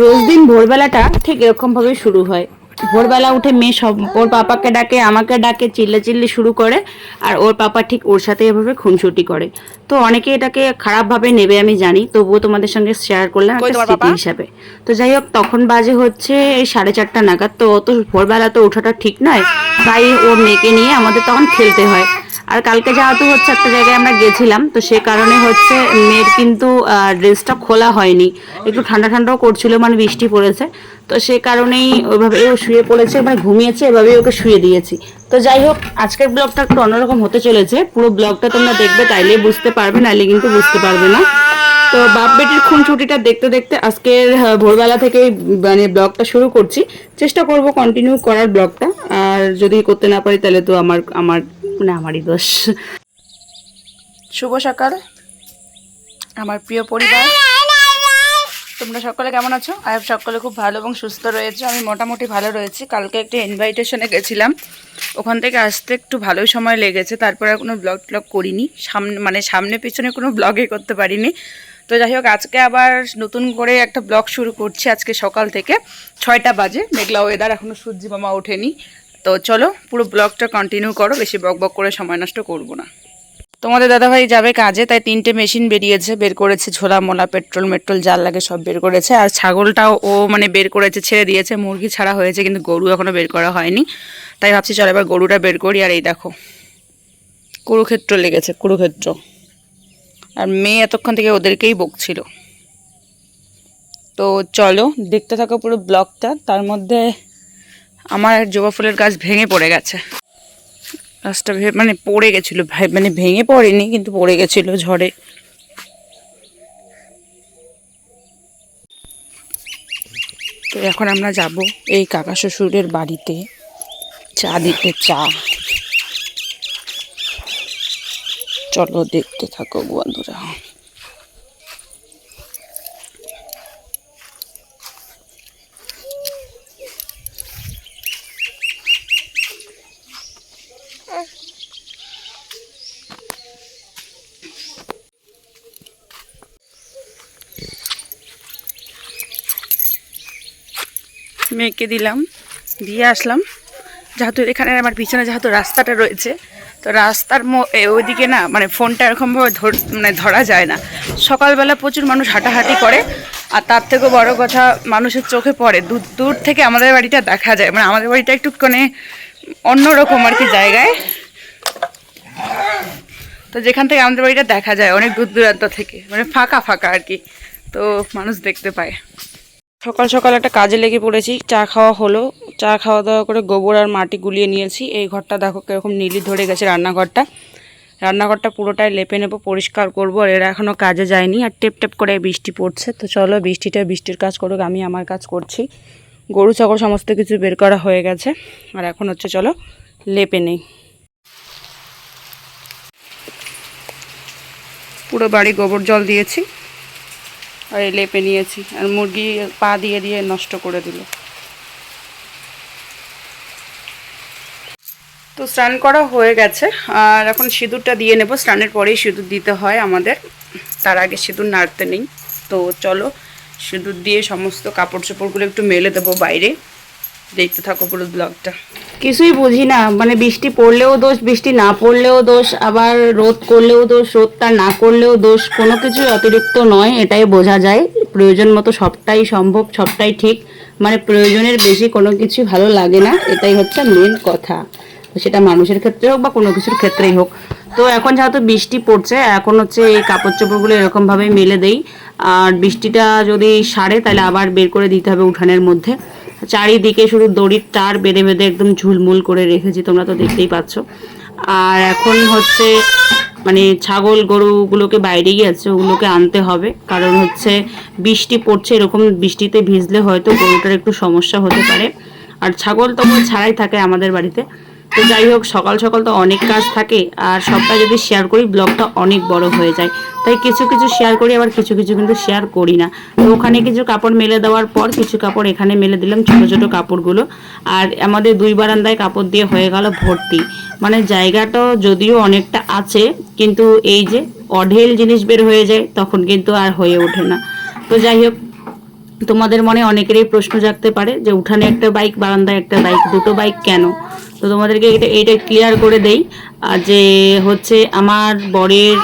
রোজ দিন ভোরবেলাটা ঠিক এরকম ভাবে শুরু হয়। ভোরবেলা উঠে মেয়ে সব ওর পাপাকে ডাকে আমাকে ডাকে চিল্লে চিল্লি শুরু করে আর ওর পাপা ঠিক ওর সাথে এভাবে খুনসুটি করে। তো অনেকে এটাকে খারাপভাবে নেবে আমি জানি তবুও তোমাদের সঙ্গে শেয়ার করলাম একটা স্মৃতি হিসাবে। তো যাই হোক তখন বাজে হচ্ছে এই সাড়ে চারটা নাগাদ। তো অত ভোরবেলা তো ওঠাটা ঠিক নয়। তাই ওর মেয়েকে নিয়ে আমাদের তখন খেলতে হয়। আর কালকে যেহেতু হচ্ছে একটা জায়গায় আমরা গেছিলাম, তো সে কারণে হচ্ছে মেয়ের কিন্তু ড্রেসটা খোলা হয়নি। একটু ঠান্ডা ঠান্ডাও করছিল মানে বৃষ্টি পড়েছে। তো সে কারণেই ওইভাবে ও শুয়ে পড়েছে মানে ঘুমিয়েছে, এভাবেই ওকে শুয়ে দিয়েছি। তো যাই হোক, আজকের ব্লগটা একটু অন্যরকম হতে চলেছে। পুরো ব্লগটা তোমরা দেখবে, তাইলে বুঝতে পারবে নাহলে কিন্তু বুঝতে পারবে না। তো বাপ বেটির খুনছুটিটা দেখতে দেখতে আজকের ভোরবেলা থেকে মানে ব্লগটা শুরু করছি। চেষ্টা করব কন্টিনিউ করার ব্লগটা। আর যদি করতে না পারি, তাহলে তো আমার আমার মানে আমারই দোষ। শুভ সকাল। আমার প্রিয় পরিবার, তোমরা সকলে কেমন আছো? আই সকলে খুব ভালো এবং সুস্থ রয়েছে। আমি মোটামুটি ভালো রয়েছি। কালকে একটা ইনভাইটেশনে গেছিলাম। ওখান থেকে আসতে একটু ভালোই সময় লেগেছে। তারপরে কোনো ব্লগ ট্লগ করিনি। সামনে মানে সামনে পিছনে কোনো ব্লগে করতে পারিনি। তো যাই হোক, আজকে আবার নতুন করে একটা ব্লগ শুরু করছি আজকে সকাল থেকে। ছয়টা বাজে। মেঘলা ওয়েদার এখনও সূর্যি মামা ওঠেনি। তো চলো পুরো ব্লগটা কন্টিনিউ করো, বেশি বক বক করে সময় নষ্ট করব না। তোমাদের দাদাভাই যাবে কাজে, তাই তিনটে মেশিন বেরিয়েছে, বের করেছে ঝোলা, মোলা পেট্রোল মেট্রোল জাল লাগে সব বের করেছে। আর ছাগলটাও ও মানে বের করেছে, ছেড়ে দিয়েছে, মুরগি ছাড়া হয়েছে, কিন্তু গরু এখনও বের করা হয়নি। তাই ভাবছি চলো এবার গরুটা বের করি, আর এই দেখো, কুরুক্ষেত্র লেগেছে, কুরুক্ষেত্র। আর মেয়ে এতক্ষণ থেকে ওদেরকেই বকছিল। তো চলো, দেখতে থাকো পুরো ব্লগটা, তার মধ্যে আমার জবা ফুলের গাছ ভেঙে পড়ে গেছে। গাছটা মানে পড়ে গেছিল মানে ভেঙে পড়েনি, কিন্তু পড়ে গেছিল ঝড়ে। তো এখন আমরা যাব এই কাকা শ্বশুরের বাড়িতে চা দিতে, চা। চলো দেখতে থাকো বন্ধুরা। মেয়েকে দিলাম, দিয়ে আসলাম। যেহেতু এখানে আমার পিছনে যেহেতু রাস্তাটা রয়েছে, তো রাস্তার ওইদিকে না মানে ফোনটা এরকমভাবে ধর মানে ধরা যায় না। সকালবেলা প্রচুর মানুষ হাঁটাহাঁটি করে, আর তার থেকেও বড় কথা মানুষের চোখে পড়ে। দূর দূর থেকে আমাদের বাড়িটা দেখা যায়। মানে আমাদের বাড়িটা একটু মানে অন্যরকম আর কি জায়গায়। তো যেখান থেকে আমাদের বাড়িটা দেখা যায়, অনেক দূর দূরান্ত থেকে। মানে ফাঁকা ফাঁকা আর কি। তো মানুষ দেখতে পায়। সকাল সকাল একটা কাজে লেগে পড়েছি। চা খাওয়া হলো। চা খাওয়া দাওয়া করে গোবর আর মাটি গুলিয়ে নিয়েছি। এই ঘরটা দেখো কীরকম নীলি ধরে গেছে রান্নাঘরটা। রান্নাঘরটা পুরোটাই লেপে নেব, পরিষ্কার করব, আর এরা এখনও কাজে যায়নি। আর টেপ টেপ করে বৃষ্টি পড়ছে। তো চলো বৃষ্টিটা বৃষ্টির কাজ করুক, আমি আমার কাজ করছি। গরু, ছাগল সমস্ত কিছু বের করা হয়ে গেছে। আর এখন হচ্ছে চলো লেপে নেই। পুরো বাড়ি গোবর জল দিয়েছি। আর লেপে নিয়েছি আর মুরগি পা দিয়ে দিয়ে নষ্ট করে দিল। তো স্নান করা হয়ে গেছে, আর এখন সিঁদুরটা দিয়ে নেব। স্নানের পরেই সিঁদুর দিতে হয় আমাদের, তার আগে সিঁদুর নাড়তে নেই। তো চলো, সিঁদুর দিয়ে সমস্ত কাপড় চোপড়গুলো একটু মেলে দেবো বাইরে। দেখতে থাকো পুরো ব্লগটা কিছুই বুঝি না মানে বৃষ্টি পড়লেও দোষ, বৃষ্টি না পড়লেও দোষ, আবার রোদ করলেও দোষ রোদটা না করলেও দোষ, কোনো কিছুই অতিরিক্ত নয়, এটাই বোঝা যায়। প্রয়োজন মতো সবটাই সম্ভব, সবটাই ঠিক মানে প্রয়োজনের বেশি কোনো কিছু ভালো লাগে না, এটাই হচ্ছে মেন কথা। সেটা মানুষের ক্ষেত্রে হোক বা কোনো কিছুর ক্ষেত্রেই হোক। তো এখন যেহেতু বৃষ্টি পড়ছে, এখন হচ্ছে এই কাপড় চোপড়গুলো এরকমভাবে মেলে দেই। আর বৃষ্টিটা যদি সারে, তাহলে আবার বের করে দিতে হবে উঠানের মধ্যে। চারিদিকে শুধু দড়ির তার বেঁধে বেঁধে একদম ঝুলমুল করে রেখেছি, তোমরা তো দেখতেই পাচ্ছ। আর এখন হচ্ছে মানে ছাগল গরুগুলোকে বাইরে গিয়েছে, ওগুলোকে আনতে হবে। কারণ হচ্ছে বৃষ্টি পড়ছে, এরকম বৃষ্টিতে ভিজলে হয়তো গরুটার একটু সমস্যা হতে পারে। আর ছাগল তো ছাড়াই থাকে আমাদের বাড়িতে। তো যাই হোক, সকাল সকাল তো অনেক কাজ থাকে আর সবটা যদি শেয়ার করি ব্লগটা অনেক বড় হয়ে যায়। তাই কিছু কিছু শেয়ার করি, আবার কিছু কিছু কিন্তু শেয়ার করি না। তো ওখানে কিছু কাপড় মেলে দেওয়ার পর কিছু কাপড় এখানে মেলে দিলাম ছোট ছোট কাপড়গুলো। আর আমাদের দুই বারান্দায় কাপড় দিয়ে হয়ে গেল ভর্তি। মানে জায়গাটা যদিও অনেকটা আছে, কিন্তু এই যে অঢেল জিনিস বের হয়ে যায়, তখন কিন্তু আর হয়ে ওঠে না। তো যাই হোক, তোমাদের মনে অনেকেরই প্রশ্ন জাগতে পারে যে, উঠানে একটা বাইক বারান্দায় একটা বাইক দুটো বাইক কেন? তো তোমাদেরকে এটা, এইটা ক্লিয়ার করে দেই। যে হচ্ছে আমার বরের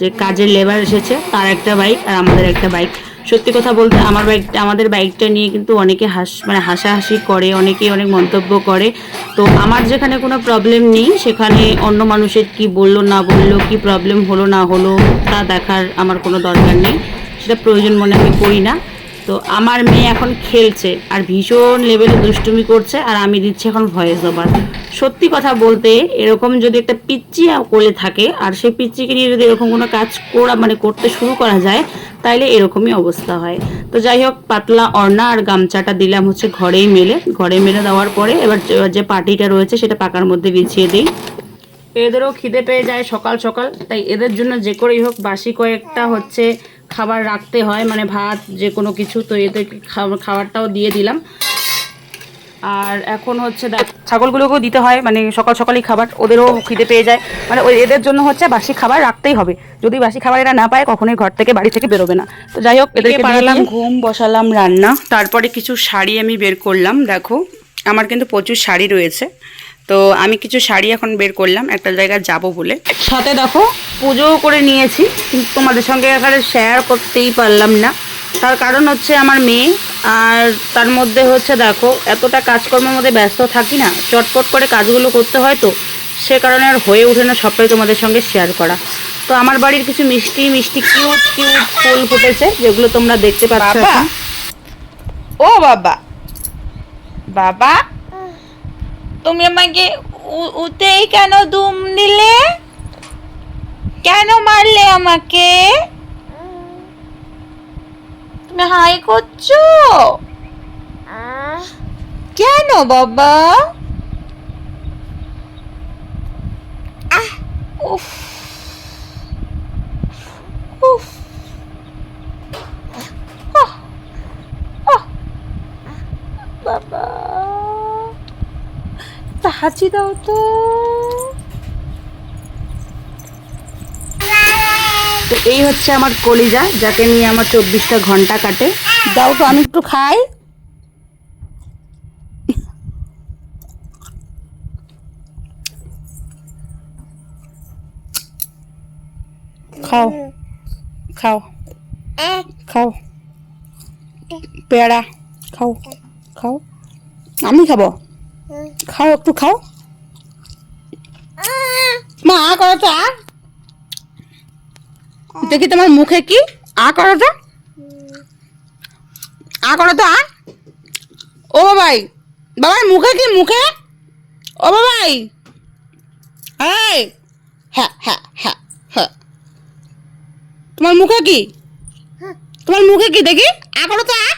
যে কাজের লেবার এসেছে, তার একটা বাইক আর আমাদের একটা বাইক সত্যি কথা বলতে আমার বাইকটা আমাদের বাইকটা নিয়ে কিন্তু অনেকে হাস মানে হাসাহাসি করে অনেকেই অনেক মন্তব্য করে। তো আমার যেখানে কোনো প্রবলেম নেই, সেখানে অন্য মানুষের কি বলল, না বলল, কি প্রবলেম হলো, না হলো, তা দেখার আমার কোনো দরকার নেই। সেটা প্রয়োজন মনে আমি করি না। তো আমার মেয়ে এখন খেলছে আর ভীষণ লেভেলে দুষ্টুমি করছে আর আমি দিচ্ছি এখন ভয়েস ওভার সত্যি কথা বলতে এরকম যদি একটা পিচ্চি কোলে থাকে আর সেই পিচ্চিকে নিয়ে যদি এরকম কোনো কাজ করা মানে করতে শুরু করা যায়, তাইলে এরকমই অবস্থা হয়। তো যাই হোক, পাতলা অর্ণা আর গামছাটা দিলাম হচ্ছে ঘরেই মেলে। ঘরে মেলে দেওয়ার পরে এবার যে পাটিটা রয়েছে সেটা পাকার মধ্যে বিছিয়ে দিই। এদেরও খিদে পেয়ে যায় সকাল সকাল, তাই এদের জন্য যে করেই হোক, বাসি কয়েকটা হচ্ছে খাবার রাখতে হয় মানে ভাত যে কোনো কিছু। তো এদের খাবার খাবারটাও দিয়ে দিলাম। আর এখন হচ্ছে দেখ ছাগলগুলোকেও দিতে হয় মানে সকাল সকালই খাবার ওদেরও খিদে পেয়ে যায়। মানে ওই এদের জন্য হচ্ছে বাসি খাবার রাখতেই হবে। যদি বাসি খাবার এরা না পায় কখনোই ঘর থেকে বাড়ি থেকে বেরোবে না। তো যাই হোক এদেরকে পাড়ালাম ঘুম বসালাম রান্না। তারপরে কিছু শাড়ি আমি বের করলাম দেখো। আমার কিন্তু প্রচুর শাড়ি রয়েছে। তো আমি কিছু শাড়ি এখন বের করলাম একটা জায়গায় যাব বলে। সাথে দেখো পুজোও করে নিয়েছি কিন্তু তোমাদের সঙ্গে এখানে শেয়ার করতেই পারলাম না। তার কারণ হচ্ছে আমার মেয়ে আর তার মধ্যে হচ্ছে দেখো এতটা কাজকর্মের মধ্যে ব্যস্ত থাকি না চটপট করে কাজগুলো করতে হয় তো সে কারণে আর হয়ে ওঠে না সবটাই তোমাদের সঙ্গে শেয়ার করা। তো আমার বাড়ির কিছু মিষ্টি মিষ্টি কিউট কিউট ফুল ফুটেছে যেগুলো তোমরা দেখতে পাচ্ছ ও বাবা! বাবা! তুমি আমাকে উ- উঠেই কেন দুম দিলে? কেন মারলে আমাকে? তুমি হাই করছ? কেন বাবা? উফ। উফ। বাবা। হাঁচি দাও তো। তো এই হচ্ছে আমার কলিজা যাকে নিয়ে আমার চব্বিশটা ঘণ্টা কাটে। দাও তো আমি একটু খাই। খাও খাও খাও। পেয়ারা খাও খাও। আমি খাব? খাও, একটু খাও। মা, আ করো তো, আ। দেখি তোমার মুখে কি। আ করো তো। আ করো তো, আ। ও বাবাই বাবাই, মুখে কি, মুখে? ও বাবাই। এই হ্যাঁ হ্যাঁ হ্যাঁ হ্যাঁ। তোমার মুখে কি? তোমার মুখে কি, দেখি। আ করো তো, আ।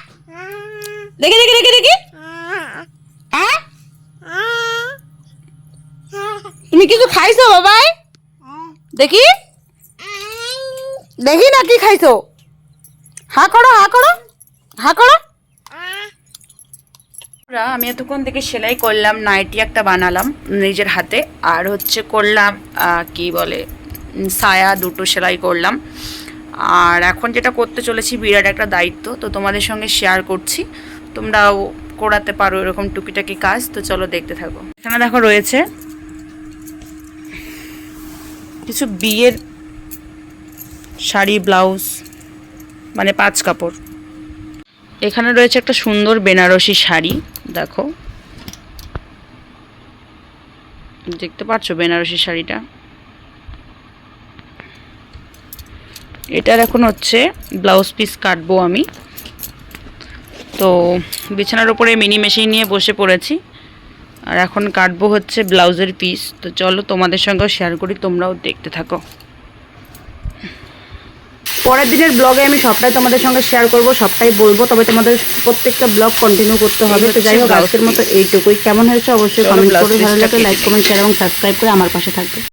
দেখি দেখি দেখি দেখি। আ। তুমি কিছু খাইছো বাবাই? দেখি। দেখি না কি খাইছো। হা করো হা করো হা করো। আমি এতক্ষণ থেকে সেলাই করলাম, নাইটি একটা বানালাম নিজের হাতে। আর হচ্ছে করলাম কি বলে সায়া দুটো সেলাই করলাম। আর এখন যেটা করতে চলেছি, বিরাট একটা দায়িত্ব, তো তোমাদের সঙ্গে শেয়ার করছি। তোমরাও করাতে পারো এরকম টুকিটাকি কাজ, তো চলো দেখতে থাকো। এখানে দেখো রয়েছে কিছু বিয়ের শাড়ি, ব্লাউজ মানে পাঁচ কাপড়। এখানে রয়েছে একটা সুন্দর বেনারসি শাড়ি, দেখো। দেখতে পাচ্ছ বেনারসি শাড়িটা? এটার এখন হচ্ছে ব্লাউজ পিস কাটবো আমি। তো বিছানার উপরে মিনি মেশিন নিয়ে বসে পড়েছি। আর এখন কাটবো হচ্ছে ব্লাউজের পিস তো চলো তোমাদের সঙ্গেও শেয়ার করি তোমরাও দেখতে থাকো। পরের দিনের ব্লগে আমি সবটাই তোমাদের সঙ্গে শেয়ার করব সবটাই বলব। তবে তোমাদের প্রত্যেকটা ব্লগ কন্টিনিউ করতে হবে। তো যাই হোক আজকের মতো এইটুকুই। কেমন হয়েছে অবশ্যই কমেন্ট করে ভালো লাগলে লাইক কমেন্ট শেয়ার এবং সাবস্ক্রাইব করে আমার পাশে থাকবে।